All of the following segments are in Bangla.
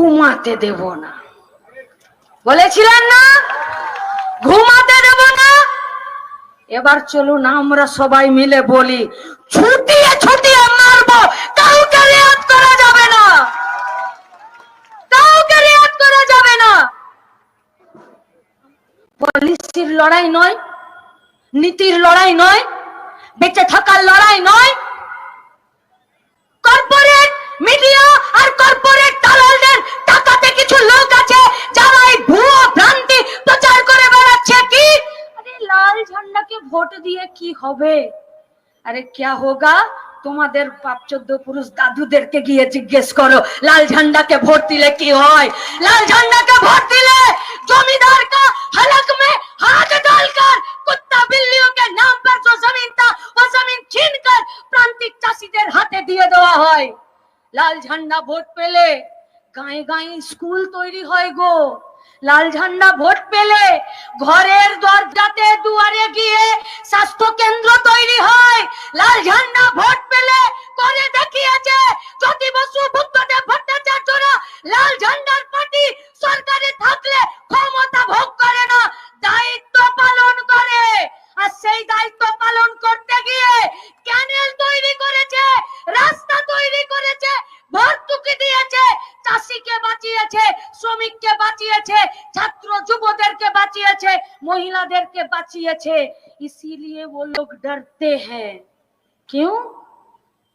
ঘুমাতে দেব না। বলেছিলেন না? ঘুমাতে দেব না? এবার চলুন আমরা সবাই মিলে বলি, ছুটিয়ে ছুটিয়ে মারবো, কাউকে রেয়াত করা যাবে না। কাউকে রেয়াত করা যাবে না। পলিসির লড়াই নয়, নীতির লড়াই নয়, বেঁচে থাকার লড়াই নয়। কর্পোরেট মিডিয়া আর কর্পোরেট দালালদের টাকাতে কিছু লোক আছে যারা এই ভুয়ো ভ্রান্তি প্রচার করে বেড়াচ্ছে কি আরে লাল ঝান্ডাকে ভোট দিয়ে কি হবে? আরে ক্যা হোগা? তোমাদের পাপ চোদ্দ পুরুষ দাদুদেরকে গিয়ে জিজ্ঞেস করো, লাল ঝান্ডাকে ভোট দিলে কি হয়? লাল ঝান্ডাকে ভোট দিলে জমিদার কা হলক মে হাত ডালকর কুত্তা বিল্লিও কে নাম পর যে জমিন তা, ও জমিন ছিন কর প্রান্তিক চাষীদের হাতে দিয়ে দেওয়া হয়। লাল ঝান্ডা ভোট পেলে গায়ে গায়ে স্কুল তৈরি হয় গো। লাল ঝান্ডা ভোট পেলে ঘরের দরজাতে দুয়ারে গিয়ে স্বাস্থ্য কেন্দ্র তৈরি হয়। লাল ঝান্ডা ভোট পেলে করে দেখিয়েছে জ্যোতি বসু, বুদ্ধদেব ভট্টাচার্যরা। লাল ঝান্ডার পার্টি সরকারে থাকলে ক্ষমতা ভোগ করে না দায়িত্ব পালন করে আর সেই দায়িত্ব পালন করতে গিয়ে ক্যানেল তৈরি করেছে রাস্তা তৈরি করেছে ভর্তুকি দিয়েছে চাষিকে বাঁচিয়েছে শ্রমিককে বাঁচিয়েছে ছাত্র যুবদেরকে বাঁচিয়েছে মহিলাদেরকে বাঁচিয়েছে, ইসিলিয়ে ও লোক ডরতে হ্যাঁ। কেউ?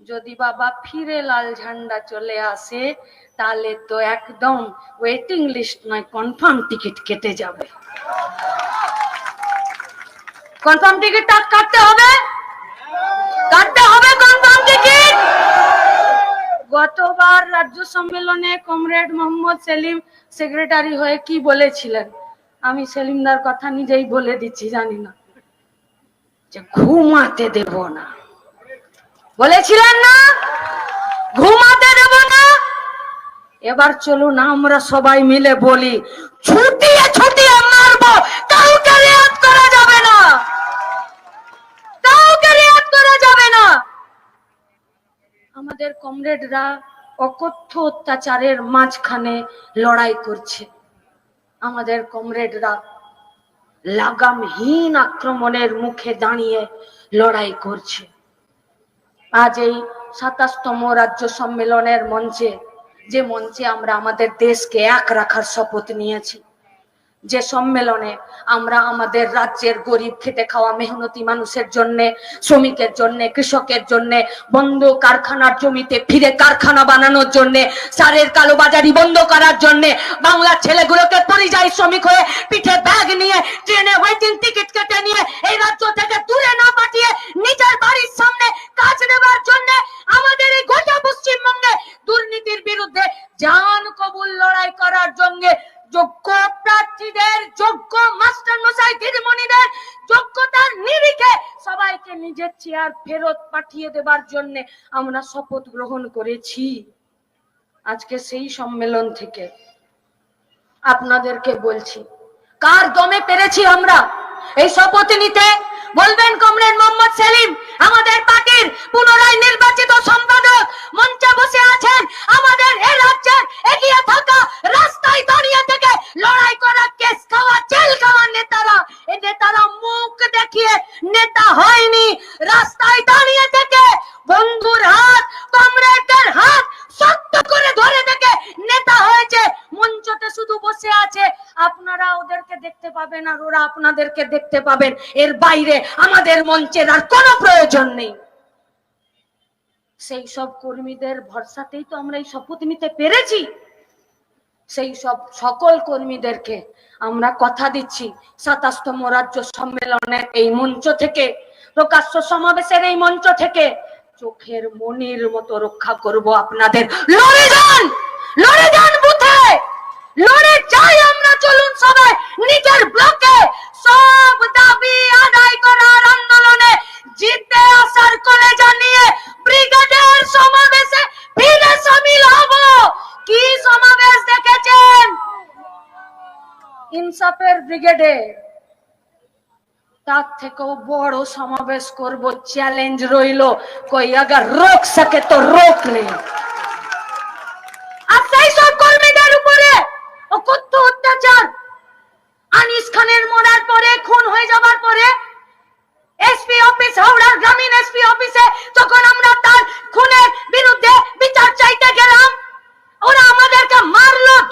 যদি বাবা ফিরে লাল ঝান্ডা চলে আসে, তাহলে তো একদম ওয়েটিং লিস্ট নয় কনফার্ম টিকিট কেটে যাবে। কনফার্ম টিকিটটা কাটতে হবে? কাটতে হবে কনফার্ম টিকিট গতবার রাজ্য সম্মেলনে কমরেড মোহাম্মদ সেলিম সেক্রেটারি হয়ে কি বলেছিলেন? আমি সেলিমদার কথা নিজেই বলে দিচ্ছি, জানি না। যে ঘুমাতে দেব না। বলেছিলেন না? ঘুমাতে দেব না? এবার চলুন আমরা সবাই মিলে বলি, ছুটিয়ে ছুটিয়ে মারবো, কাউকে রেয়াত করা যাবে না। কাউকে রেয়াত করা যাবে না। আমাদের কমরেডরা অকথ্য অত্যাচারের মাঝখানে লড়াই করছে। আমাদের কমরেডরা লাগামহীন আক্রমণের মুখে দাঁড়িয়ে লড়াই করছে। আজ এই সাতাশতম রাজ্য সম্মেলনের মঞ্চে, যে মঞ্চে আমরা আমাদের দেশকে এক রাখার শপথ নিয়েছি যে সম্মেলনে আমরা আমাদের রাজ্যের গরিব খেটে খাওয়া মেহনতি মানুষের জন্য, শ্রমিকের জন্য, কৃষকের জন্য, বন্ধ কারখানার জমিতে ফিরে কারখানা বানানোর জন্য, সারের কালোবাজারি বন্ধ করার জন্য বাংলার ছেলেগুলোকে পরিযায়ী শ্রমিক হয়ে পিঠে ব্যাগ নিয়ে, ট্রেনে ওয়েটিং টিকিট কেটে নিয়ে, এই রাজ্য থেকে দূরে না পাঠিয়ে নিজের বাড়ির সামনে কাজ নেবার জন্য আমাদের এই গোটা পশ্চিমবঙ্গে দুর্নীতির বিরুদ্ধে জান চেয়ার ফেরত পাঠিয়ে দেবার জন্য আমরা শপথ গ্রহণ করেছি। আজকে সেই সম্মেলন থেকে আপনাদেরকে বলছি, কার দমে পেরেছি আমরা এই শপথ নিতে? বলবেন কমরেড মোহাম্মদ সেলিম, আমাদের পার্টির পুনরায় নির্বাচিত সম্পাদক মঞ্চে বসে আছেন, আমাদের এ রাজ্যের এগিয়ে থাকা রাস্তায় দাঁড়িয়ে থেকে লড়াই করা কেস খাওয়া জেল খাওয়া নেতারা এই নেতারা মুখ দেখিয়ে নেতা হয়নি রাস্তায় দাঁড়িয়ে থেকে বন্ধুর হাত কমরেডদের হাত শক্ত করে ধরে থেকে নেতা হয়েছে মঞ্চতে আছে, আপনারা ওদেরকে দেখতে পাবেন আর ওরা আপনাদেরকে দেখতে পাবেন। এর বাইরে আমাদের মঞ্চের আর কোনো প্রয়োজন নেই। সেই সব কর্মীদের ভরসাতেই তো আমরা এই শপথ নিতে পেরেছি। সেই সব সকল কর্মীদেরকে আমরা কথা দিচ্ছি সাতাশতম রাজ্য সম্মেলনের এই মঞ্চ থেকে, প্রকাশ্য সমাবেশের এই মঞ্চ থেকে। চোখের মনির মতো রক্ষা করব আপনাদের। লড়ে যান! লড়ে যান! লড়ে যাই আমরা, চলুন সবাই নিজের ব্লকে সব দাবি আদায় করার আন্দোলনে জিতে আসার করে জানিয়ে ব্রিগেডের সমাবেশে ফিরে সামিল হব। কি সমাবেশ দেখেছেন? ইনসাফের ব্রিগেডে। তার থেকেও বড় সমাবেশ করব চ্যালেঞ্জ রইল। কই আগার রোক সকে তো রোক নেই আর সেই সব কর্মীদের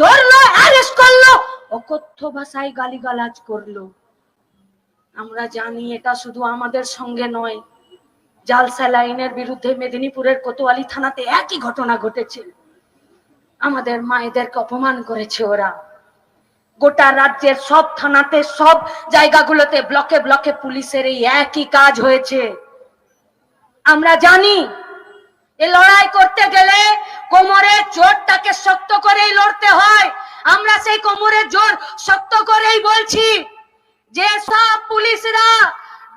ধরলো অ্যারেস্ট করল অকথ্য ভাষায় গালিগালাজ করল। আমরা জানি এটা শুধু আমাদের সঙ্গে নয় জাল স্যালাইনের বিরুদ্ধে মেদিনীপুরের কোতোয়ালি থানাতে একই ঘটনা ঘটেছে। আমাদের মায়েদেরকে অপমান করেছে ওরা। গোটা রাজ্যের সব থানাতে, সব জায়গাগুলোতে ব্লকে ব্লকে পুলিশের এই একই কাজ হয়েছে। আমরা জানি, এ লড়াই করতে গেলে কোমরের জোরটাকে শক্ত করেই লড়তে হয়। আমরা সেই কোমরের জোর শক্ত করেই বলছি যে সব পুলিশরা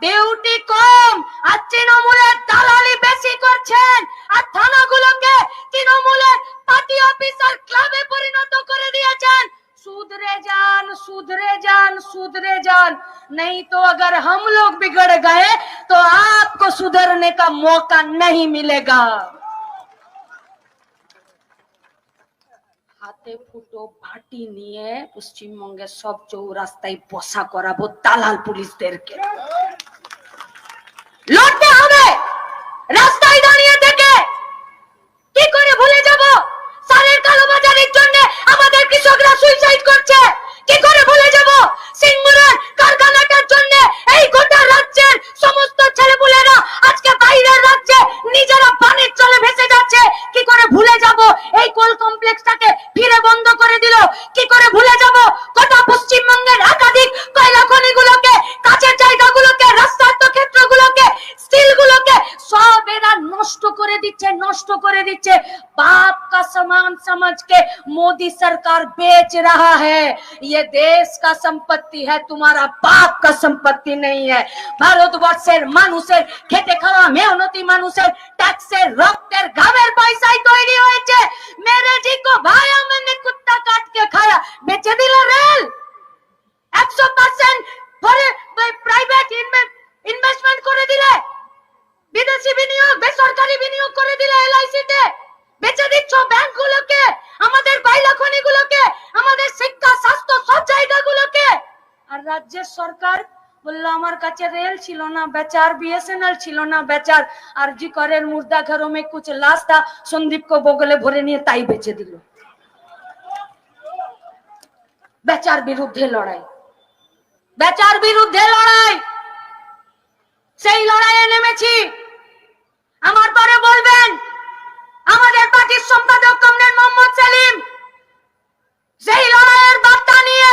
ডিউটি কম আর তৃণমূলের দালালি বেশি করছেন আর থানাগুলোকে তৃণমূলের পার্টি অফিসার ক্লাবে পরিণত করে দিয়েছেন सुधरे जान सुधरे जान सुधरे जान नहीं तो अगर हम लोग बिगड़ गए तो आपको सुधरने का मौका नहीं मिलेगा হাতে ফুটো ভাটি নিয়ে পশ্চিমবঙ্গের সব চৌরাস্তায় বসা করাবো দালাল পুলিশদেরকে। লড়তে হবে! রাস্তায় দাঁড়িয়ে मोदी सरकार बेच रहा है ये देश का संपत्ति है तुम्हारा बाप का संपत्ति नहीं है ভারতবর্ষের মানুষের খেটে খাওয়া মেহনতি মানুষের ট্যাক্সের রক্তের ঘামের পয়সায় তৈরি হয়েছে মেরে জি কো ভায়া मैंने कुत्ता काट के खाया বেচে দিল রাজ্যের সরকার বলল, আমার কাছে রেল ছিল না, বেচার বিএসএনএল ছিল না, বেচার। আর জি করের মুর্দা ঘরো মে কুছ সন্দীপ কো বগলে ভরে নিয়ে তাই বেঁচে দিল। বেচার বিরুদ্ধে লড়াই। বেচার বিরুদ্ধে লড়াই! সেই লড়াইয়ে নেমেছি। আমার পরে বলবেন, আমাদের পার্টির সম্পাদক কমরেড মোহাম্মদ সেলিম, সেই লড়াইয়ের বার্তা নিয়ে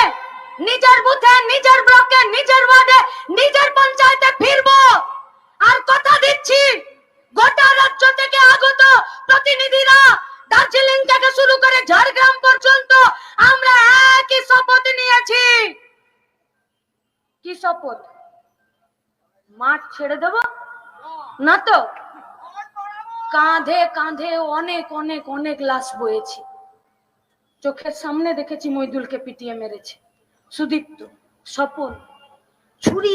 নিজের বুথে নিজের ব্লকে, নিজের ওয়ার্ডে, নিজের পঞ্চায়েতে ফিরবো। আর কথা দিচ্ছি, গোটা রাজ্য থেকে আগত প্রতিনিধিরা দার্জিলিং থেকে শুরু করে ঝাড়গ্রাম পর্যন্ত আমরা একই শপথ নিয়েছি। কি শপথ? মাঠ ছেড়ে দেব? না তো? কাঁধে কাঁধে অনেক অনেক অনেক লাশ বয়েছি। চোখের সামনে দেখেছি মইদুলকে পিটিয়ে মেরেছে। সুদীপ্ত স্বপন ছুরি